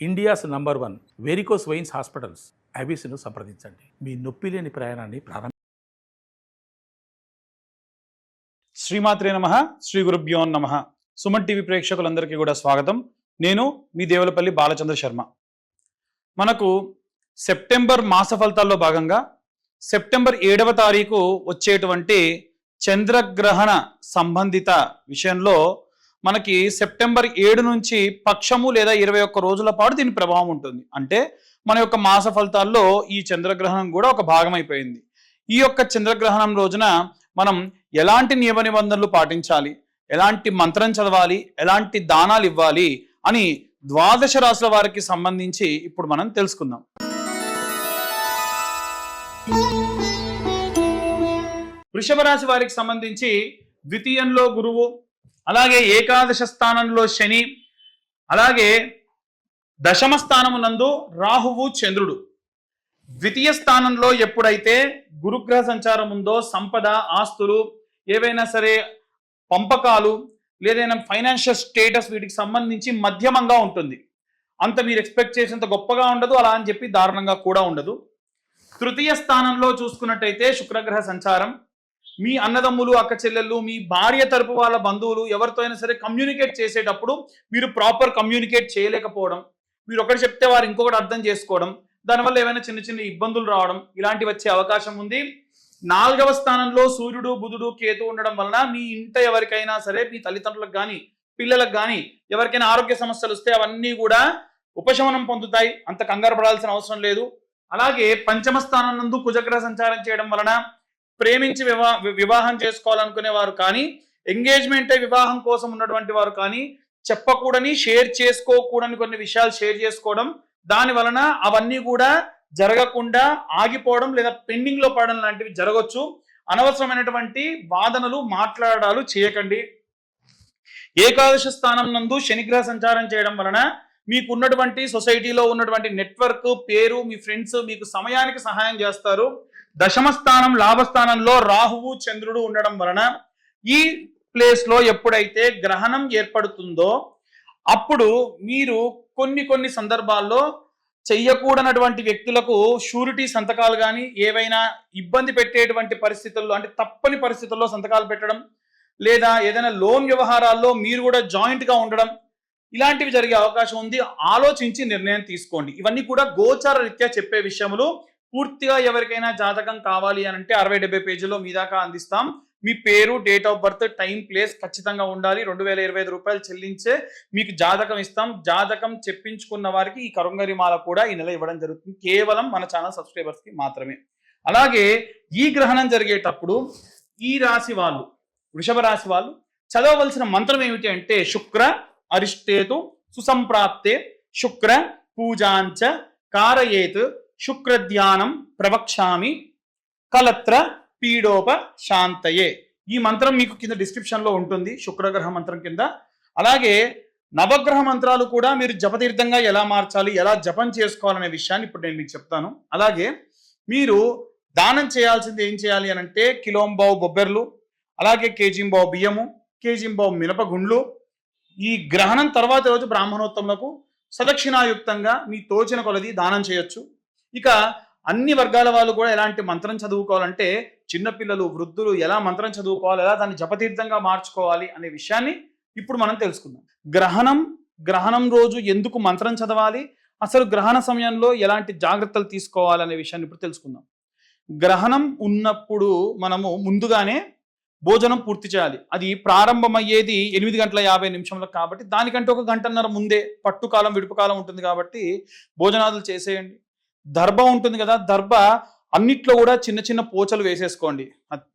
India's number one varicose veins hospitals. ఐబీసీను సంప్రదించండి. మీ నొప్పి లేని ప్రయాణాన్ని ప్రారంభ శ్రీమాత్రే నమ. శ్రీ గురుభ్యో నమ. సుమన్ టీవీ ప్రేక్షకులందరికీ కూడా స్వాగతం. నేను మీ దేవులపల్లి బాలచంద్ర శర్మ. మనకు సెప్టెంబర్ మాస ఫలితాల్లో భాగంగా సెప్టెంబర్ ఏడవ తారీఖు వచ్చేటువంటి చంద్రగ్రహణ సంబంధిత విషయంలో మనకి సెప్టెంబర్ ఏడు నుంచి పక్షము లేదా ఇరవై ఒక్క రోజుల పాటు దీని ప్రభావం ఉంటుంది. అంటే మన యొక్క మాస ఫలితాల్లో ఈ చంద్రగ్రహణం కూడా ఒక భాగం అయిపోయింది. ఈ యొక్క చంద్రగ్రహణం రోజున మనం ఎలాంటి నియమ నిబంధనలు పాటించాలి? ఎలాంటి మంత్రం చదవాలి? ఎలాంటి దానాలు ఇవ్వాలి? అని ద్వాదశ రాశుల వారికి సంబంధించి ఇప్పుడు మనం తెలుసుకుందాం. వృషభ రాశి వారికి సంబంధించి ద్వితీయంలో గురువు అలాగే ఏకాదశ స్థానంలో శని అలాగే దశమ స్థానమునందు రాహువు చంద్రుడు. ద్వితీయ స్థానంలో ఎప్పుడైతే గురుగ్రహ సంచారం ఉందో సంపద ఆస్తులు ఏవైనా సరే పంపకాలు లేదైనా ఫైనాన్షియల్ స్టేటస్ వీటికి సంబంధించి మధ్యమంగా ఉంటుంది. అంత మీరు ఎక్స్పెక్ట్ చేసేంత గొప్పగా ఉండదు అలా అని చెప్పి దారుణంగా కూడా ఉండదు. తృతీయ స్థానంలో చూసుకున్నట్టయితే శుక్రగ్రహ సంచారం మీ అన్నదమ్ములు అక్క చెల్లెళ్ళు మీ భార్య తరపు వాళ్ళ బంధువులు ఎవరితో అయినా సరే కమ్యూనికేట్ చేసేటప్పుడు మీరు ప్రాపర్ కమ్యూనికేట్ చేయలేకపోవడం మీరు ఒకటి చెప్తే వారు ఇంకొకటి అర్థం చేసుకోవడం దానివల్ల ఏమైనా చిన్న చిన్న ఇబ్బందులు రావడం ఇలాంటివి వచ్చే అవకాశం ఉంది. నాలుగవ స్థానంలో సూర్యుడు బుధుడు కేతు ఉండడం వలన మీ ఇంట ఎవరికైనా సరే మీ తల్లిదండ్రులకు కానీ పిల్లలకు కానీ ఎవరికైనా ఆరోగ్య సమస్యలు వస్తే అవన్నీ కూడా ఉపశమనం పొందుతాయి. అంత కంగారు పడాల్సిన అవసరం లేదు. అలాగే పంచమ స్థానం నందు కుజగ్రహ సంచారం చేయడం వలన ప్రేమించి వివా వివాహం చేసుకోవాలనుకునే వారు కానీ ఎంగేజ్మెంటే వివాహం కోసం ఉన్నటువంటి వారు కానీ చెప్పకూడని షేర్ చేసుకోకూడని కొన్ని విషయాలు షేర్ చేసుకోవడం దాని వలన అవన్నీ కూడా జరగకుండా ఆగిపోవడం లేదా పెండింగ్లో పడడం లాంటివి జరగవచ్చు అనవసరమైనటువంటి వాదనలు మాట్లాడాలు చేయకండి. ఏకాదశ స్థానం నందు శనిగ్రహ సంచారం చేయడం వలన మీకు ఉన్నటువంటి సొసైటీలో ఉన్నటువంటి నెట్వర్క్ పేరు మీ ఫ్రెండ్స్ మీకు సమయానికి సహాయం చేస్తారు. దశమ స్థానం లాభస్థానంలో రాహువు చంద్రుడు ఉండడం వలన ఈ ప్లేస్లో ఎప్పుడైతే గ్రహణం ఏర్పడుతుందో అప్పుడు మీరు కొన్ని కొన్ని సందర్భాల్లో చెయ్యకూడనటువంటి వ్యక్తులకు షూరిటీ సంతకాలు కానీ ఏవైనా ఇబ్బంది పెట్టేటువంటి పరిస్థితుల్లో అంటే తప్పని పరిస్థితుల్లో సంతకాలు పెట్టడం లేదా ఏదైనా లోన్ వ్యవహారాల్లో మీరు కూడా జాయింట్గా ఉండడం ఇలాంటివి జరిగే అవకాశం ఉంది. ఆలోచించి నిర్ణయం తీసుకోండి. ఇవన్నీ కూడా గోచార రీత్యా చెప్పే విషయములు పూర్తిగా ఎవరికైనా జాతకం కావాలి అని అంటే అరవై డెబ్బై పేజీలో మీ దాకా అందిస్తాం. మీ పేరు date of birth time place ఖచ్చితంగా ఉండాలి. రెండు వేల ఇరవై ఐదు రూపాయలు చెల్లించే మీకు జాతకం ఇస్తాం. జాతకం చెప్పించుకున్న వారికి ఈ కరుంగరి మాల కూడా ఈ నెల ఇవ్వడం జరుగుతుంది. కేవలం మన ఛానల్ సబ్స్క్రైబర్స్కి మాత్రమే. అలాగే ఈ గ్రహణం జరిగేటప్పుడు ఈ రాశి వాళ్ళు వృషభ రాశి వాళ్ళు చదవవలసిన మంత్రం ఏమిటి అంటే శుక్ర అరిష్టేతు సుసంప్రాప్తే శుక్ర పూజాంచ కారయేత్ శుక్రధ్యానం ప్రవక్షామి కలత్ర పీడోప శాంతయే ఈ మంత్రం మీకు కింద డిస్క్రిప్షన్లో ఉంటుంది శుక్రగ్రహ మంత్రం కింద. అలాగే నవగ్రహ మంత్రాలు కూడా మీరు జపతీర్థంగా ఎలా మార్చాలి ఎలా జపం చేసుకోవాలనే విషయాన్ని ఇప్పుడు నేను మీకు చెప్తాను. అలాగే మీరు దానం చేయాల్సింది ఏం చేయాలి అని అంటే కిలోంబావు బొబ్బెర్లు అలాగే కేజీంబావు బియ్యము కేజీంబావు మినపగుండ్లు. ఈ గ్రహణం తర్వాత రోజు బ్రాహ్మణోత్తములకు సదక్షిణాయుక్తంగా మీ తోచిన కొలది దానం చేయొచ్చు. ఇక అన్ని వర్గాల వాళ్ళు కూడా ఎలాంటి మంత్రం చదువుకోవాలంటే చిన్నపిల్లలు వృద్ధులు ఎలా మంత్రం చదువుకోవాలి ఎలా దాన్ని జపతీర్థంగా మార్చుకోవాలి అనే విషయాన్ని ఇప్పుడు మనం తెలుసుకుందాం. గ్రహణం గ్రహణం రోజు ఎందుకు మంత్రం చదవాలి అసలు గ్రహణ సమయంలో ఎలాంటి జాగ్రత్తలు తీసుకోవాలి అనే విషయాన్ని ఇప్పుడు తెలుసుకుందాం. గ్రహణం ఉన్నప్పుడు మనము ముందుగానే భోజనం పూర్తి చేయాలి. అది ప్రారంభమయ్యేది ఎనిమిది గంటల యాభై నిమిషంలో కాబట్టి దానికంటే ఒక గంటన్నర ముందే పట్టుకాలం విడుపుకాలం ఉంటుంది కాబట్టి భోజనాదులు చేసేయండి. దర్భ ఉంటుంది కదా దర్భ అన్నిట్లో కూడా చిన్న చిన్న పోచలు వేసేసుకోండి.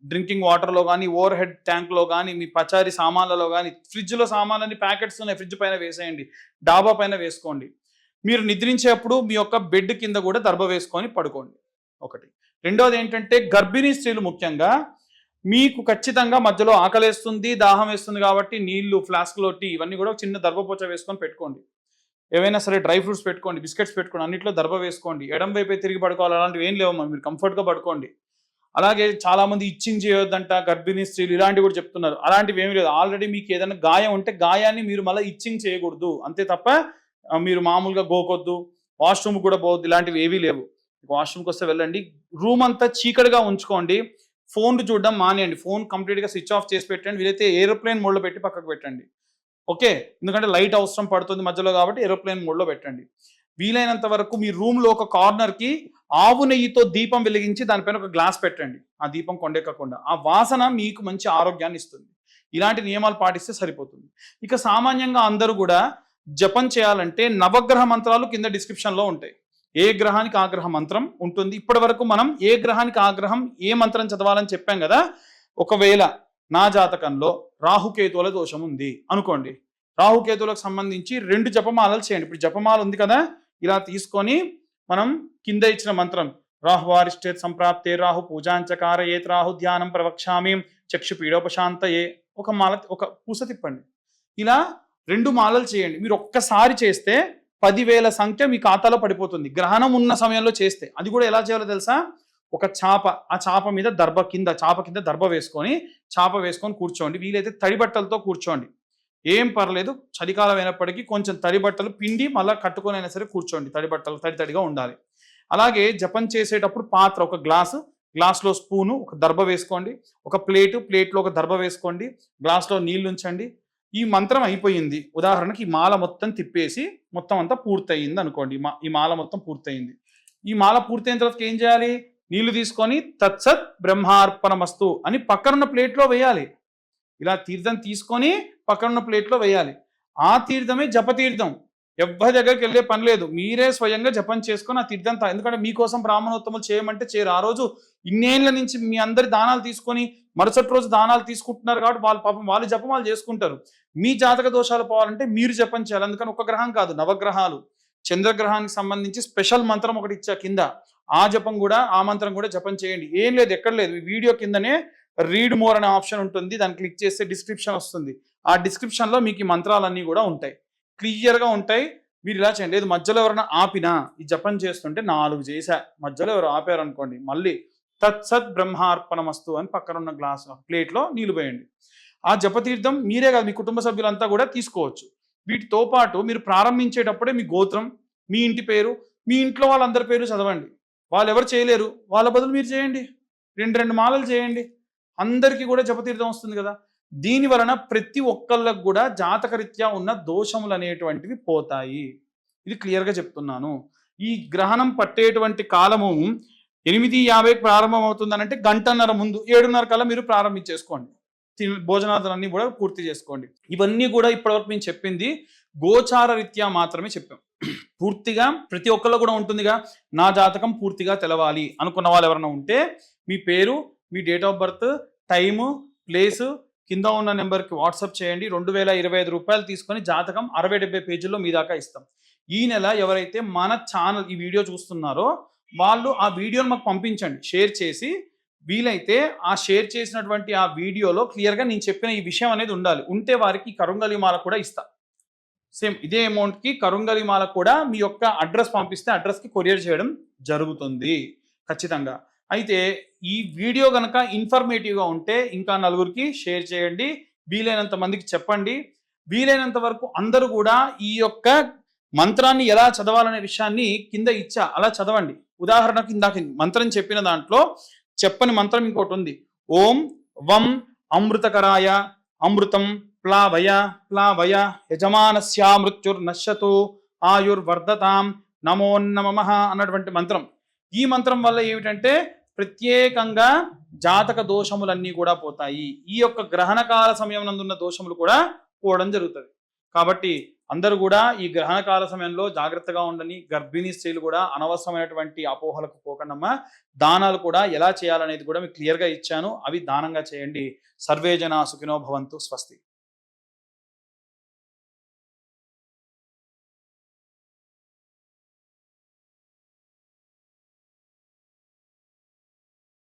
డ్రింకింగ్ వాటర్లో కానీ ఓవర్ హెడ్ ట్యాంక్లో కానీ మీ పచారి సామాన్లలో కానీ ఫ్రిడ్జ్లో సామాన్లన్నీ ప్యాకెట్స్ ఉన్నాయి ఫ్రిడ్జ్ పైన వేసేయండి డాబా పైన వేసుకోండి. మీరు నిద్రించేప్పుడు మీ యొక్క బెడ్ కింద కూడా దర్భ వేసుకొని పడుకోండి. ఒకటి. రెండోది ఏంటంటే గర్భిణీ స్త్రీలు ముఖ్యంగా మీకు ఖచ్చితంగా మధ్యలో ఆకలేస్తుంది దాహం వేస్తుంది కాబట్టి నీళ్ళు ఫ్లాస్క్లో టీ ఇవన్నీ కూడా చిన్న దర్భపోచ వేసుకొని పెట్టుకోండి. ఏవైనా సరే డ్రై ఫ్రూట్స్ పెట్టుకోండి బిస్కెట్స్ పెట్టుకోండి అన్నింటిలో దర్భ వేసుకోండి. ఎడం వైపే తిరిగి పడుకోవాలి అలాంటివి ఏం లేవమ్మా మీరు కంఫర్ట్గా పడుకోండి. అలాగే చాలామంది ఇచ్చింగ్ చేయొద్దంట గర్భిణీ స్త్రీలు ఇలాంటివి కూడా చెప్తున్నారు. అలాంటివి ఏమీ లేదు. ఆల్రెడీ మీకు ఏదైనా గాయం ఉంటే గాయాన్ని మీరు మళ్ళీ ఇచ్చింగ్ చేయకూడదు. అంతే తప్ప మీరు మామూలుగా గోకొద్దు వాష్రూమ్ కూడా పోవద్దు ఇలాంటివి ఏవీ లేవు. వాష్రూమ్కి వస్తే వెళ్ళండి. రూమ్ అంతా చీకటిగా ఉంచుకోండి. ఫోన్ చూడడం మానేయండి. ఫోన్ కంప్లీట్గా స్విచ్ ఆఫ్ చేసి పెట్టండి. వీలైతే ఏరోప్లేన్ మోడ్లో పెట్టి పక్కకు పెట్టండి. ఓకే ఎందుకంటే లైట్ అవసరం పడుతుంది మధ్యలో కాబట్టి ఏరోప్లేన్ మోడ్లో పెట్టండి. వీలైనంత వరకు మీ రూమ్లో ఒక కార్నర్కి ఆవు నెయ్యితో దీపం వెలిగించి దానిపైన ఒక గ్లాస్ పెట్టండి. ఆ దీపం కొండెక్కకుండా. ఆ వాసన మీకు మంచి ఆరోగ్యాన్ని ఇస్తుంది. ఇలాంటి నియమాలు పాటిస్తే సరిపోతుంది. ఇక సామాన్యంగా అందరూ కూడా జపం చేయాలంటే నవగ్రహ మంత్రాలు కింద డిస్క్రిప్షన్లో ఉంటాయి. ఏ గ్రహానికి ఆగ్రహ మంత్రం ఉంటుంది? ఇప్పటి వరకు మనం ఏ గ్రహానికి ఆగ్రహం ఏ మంత్రం చదవాలని చెప్పాం కదా? ఒకవేళ నా జాతకంలో రాహుకేతువుల దోషం ఉంది అనుకోండి. రాహుకేతువులకు సంబంధించి రెండు జపమాలలు చేయండి. ఇప్పుడు జపమాల ఉంది కదా? ఇలా తీసుకొని మనం కింద ఇచ్చిన మంత్రం రాహువారిష్టే సంప్రాప్తే రాహు పూజాంచకార ఏత్ రాహు ధ్యానం ప్రవక్షామి చక్షు పీడోపశాంతయే. ఒక మాల ఒక పూస తిప్పండి. ఇలా రెండు మాలలు చేయండి. మీరు ఒక్కసారి చేస్తే పదివేల సంఖ్య మీ ఖాతాలో పడిపోతుంది. గ్రహణం ఉన్న సమయంలో చేస్తే. అది కూడా ఎలా చేయాలో తెలుసా? ఒక చాప ఆ చాప మీద దర్భ కింద చాప కింద దర్భ వేసుకొని చాప వేసుకొని కూర్చోండి. వీలైతే తడి బట్టలతో కూర్చోండి. ఏం పర్లేదు చలికాలం అయినప్పటికీ కొంచెం తడి బట్టలు పిండి మళ్ళీ కట్టుకొని అయినా సరే కూర్చోండి. తడి బట్టలు తడి తడిగా ఉండాలి. అలాగే జపం చేసేటప్పుడు పాత్ర ఒక గ్లాసు గ్లాస్లో స్పూను ఒక దర్భ వేసుకోండి. ఒక ప్లేటు ప్లేట్లో ఒక దర్భ వేసుకోండి. గ్లాస్లో నీళ్ళు ఉంచండి. ఈ మంత్రం అయిపోయింది. ఉదాహరణకి ఈ మాల మొత్తం తిప్పేసి మొత్తం అంతా పూర్తయింది అనుకోండి. మా- ఈ మాల మొత్తం పూర్తయింది. ఈ మాల పూర్తయిన తర్వాత ఏం చేయాలి? నీళ్ళు తీసుకొని తత్సత్ బ్రహ్మార్పణమస్తు అని పక్కనున్న ప్లేట్లో వేయాలి. ఇలా తీర్థం తీసుకొని పక్కనున్న ప్లేట్లో వేయాలి. ఆ తీర్థమే జపతీర్థం. ఎవ్వరి దగ్గరికి వెళ్ళే పని లేదు. మీరే స్వయంగా జపం చేసుకొని ఆ తీర్థం తా- ఎందుకంటే మీకోసం బ్రాహ్మణోత్తములు చేయమంటే చేయరు. ఆ రోజు ఇన్నేళ్ళ నుంచి మీ అందరి దానాలు తీసుకొని మరుసటి రోజు దానాలు తీసుకుంటున్నారు కాబట్టి వాళ్ళు పాపం వాళ్ళు జపం వాళ్ళు చేసుకుంటారు. మీ జాతక దోషాలు పోవాలంటే మీరు జపం చేయాలి. అందుకని ఒక గ్రహం కాదు నవగ్రహాలు. చంద్రగ్రహానికి సంబంధించి స్పెషల్ మంత్రం ఒకటి ఇచ్చా కింద. ఆ జపం కూడా ఆ మంత్రం కూడా జపం చేయండి. ఏం లేదు ఎక్కడ లేదు. వీడియో కిందనే రీడ్ మోర్ అనే ఆప్షన్ ఉంటుంది. దాన్ని క్లిక్ చేస్తే డిస్క్రిప్షన్ వస్తుంది. ఆ డిస్క్రిప్షన్లో మీకు ఈ మంత్రాలన్నీ కూడా ఉంటాయి. క్లియర్గా ఉంటాయి. మీరు ఇలా చేయండి. లేదు మధ్యలో ఎవరైనా ఆపినా ఈ జపం చేస్తుంటే నాలుగు చేశా. మధ్యలో ఎవరు ఆపారనుకోండి మళ్ళీ తత్సత్ బ్రహ్మార్పణమస్తు అని పక్కన ఉన్న గ్లాస్ ప్లేట్లో నీళ్ళు పోయండి. ఆ జపతీర్థం మీరే కాదు మీ కుటుంబ సభ్యులంతా కూడా తీసుకోవచ్చు. వీటితో పాటు మీరు ప్రారంభించేటప్పుడే మీ గోత్రం మీ ఇంటి పేరు మీ ఇంట్లో వాళ్ళందరి పేరు చదవండి. వాళ్ళు ఎవరు చేయలేరు. వాళ్ళ బదులు మీరు చేయండి. రెండు రెండు మాలలు చేయండి. అందరికీ కూడా జపతీర్థం వస్తుంది కదా. దీని వలన ప్రతి ఒక్కళ్ళకు కూడా జాతకరీత్యా ఉన్న దోషములు అనేటువంటివి పోతాయి. ఇది క్లియర్గా చెప్తున్నాను. ఈ గ్రహణం పట్టేటువంటి కాలము ఎనిమిది యాభైకి ప్రారంభం అవుతుందనంటే గంటన్నర ముందు ఏడున్నర కల్లా మీరు ప్రారంభించేసుకోండి. భోజనాదులన్నీ కూడా పూర్తి చేసుకోండి. ఇవన్నీ కూడా ఇప్పటివరకు మేము చెప్పింది గోచార రీత్యా మాత్రమే చెప్పాం. పూర్తిగా ప్రతి ఒక్కళ్ళు కూడా ఉంటుందిగా. నా జాతకం పూర్తిగా తెలవాలి. అనుకున్న వాళ్ళు ఎవరైనా ఉంటే మీ పేరు మీ date of birth time place కింద ఉన్న నెంబర్కి వాట్సాప్ చేయండి. రెండు వేల ఇరవై ఐదు రూపాయలు తీసుకొని జాతకం అరవై డెబ్బై పేజీల్లో మీ దాకా ఇస్తాం. ఈ నెల ఎవరైతే మన ఛానల్ ఈ వీడియో చూస్తున్నారో వాళ్ళు ఆ వీడియోని మాకు పంపించండి. షేర్ చేసి వీలైతే ఆ షేర్ చేసినటువంటి ఆ వీడియోలో క్లియర్గా నేను చెప్పిన ఈ విషయం అనేది ఉండాలి. ఉంటే వారికి కరుంగలి మాల కూడా ఇస్తా. సేమ్ ఇదే అమౌంట్కి కరుంగలిమాల కూడా మీ యొక్క అడ్రస్ పంపిస్తే అడ్రస్కి కొరియర్ చేయడం జరుగుతుంది. ఖచ్చితంగా. అయితే ఈ వీడియో కనుక ఇన్ఫర్మేటివ్గా ఉంటే ఇంకా నలుగురికి షేర్ చేయండి. వీలైనంత మందికి చెప్పండి. వీలైనంత వరకు అందరూ కూడా ఈ యొక్క మంత్రాన్ని ఎలా చదవాలనే విషయాన్ని కింద ఇచ్చా అలా చదవండి. ఉదాహరణకు ఇందాక మంత్రం చెప్పిన దాంట్లో చెప్పని మంత్రం ఇంకోటి ఉంది. ఓం వం అమృతకరాయ అమృతం ప్లావయ ప్లావయ యజమానస్యా మృత్యుర్నశ్యతు ఆయుర్వర్ధతాం నమోన్నమ అన్నటువంటి మంత్రం. ఈ మంత్రం వల్ల ఏమిటంటే ప్రత్యేకంగా జాతక దోషములన్నీ కూడా పోతాయి. ఈ యొక్క గ్రహణకాల సమయం నందున్న దోషములు కూడా పోవడం జరుగుతుంది. కాబట్టి అందరూ కూడా ఈ గ్రహణ కాల సమయంలో జాగ్రత్తగా ఉండని గర్భిణీ స్త్రీలు కూడా అనవసరమైనటువంటి అపోహలకు పోకుండా దానాలు కూడా ఎలా చేయాలనేది కూడా మీకు క్లియర్గా ఇచ్చాను. అవి దానంగా చేయండి. సర్వే జన సుఖినో భవంతు. స్వస్తి.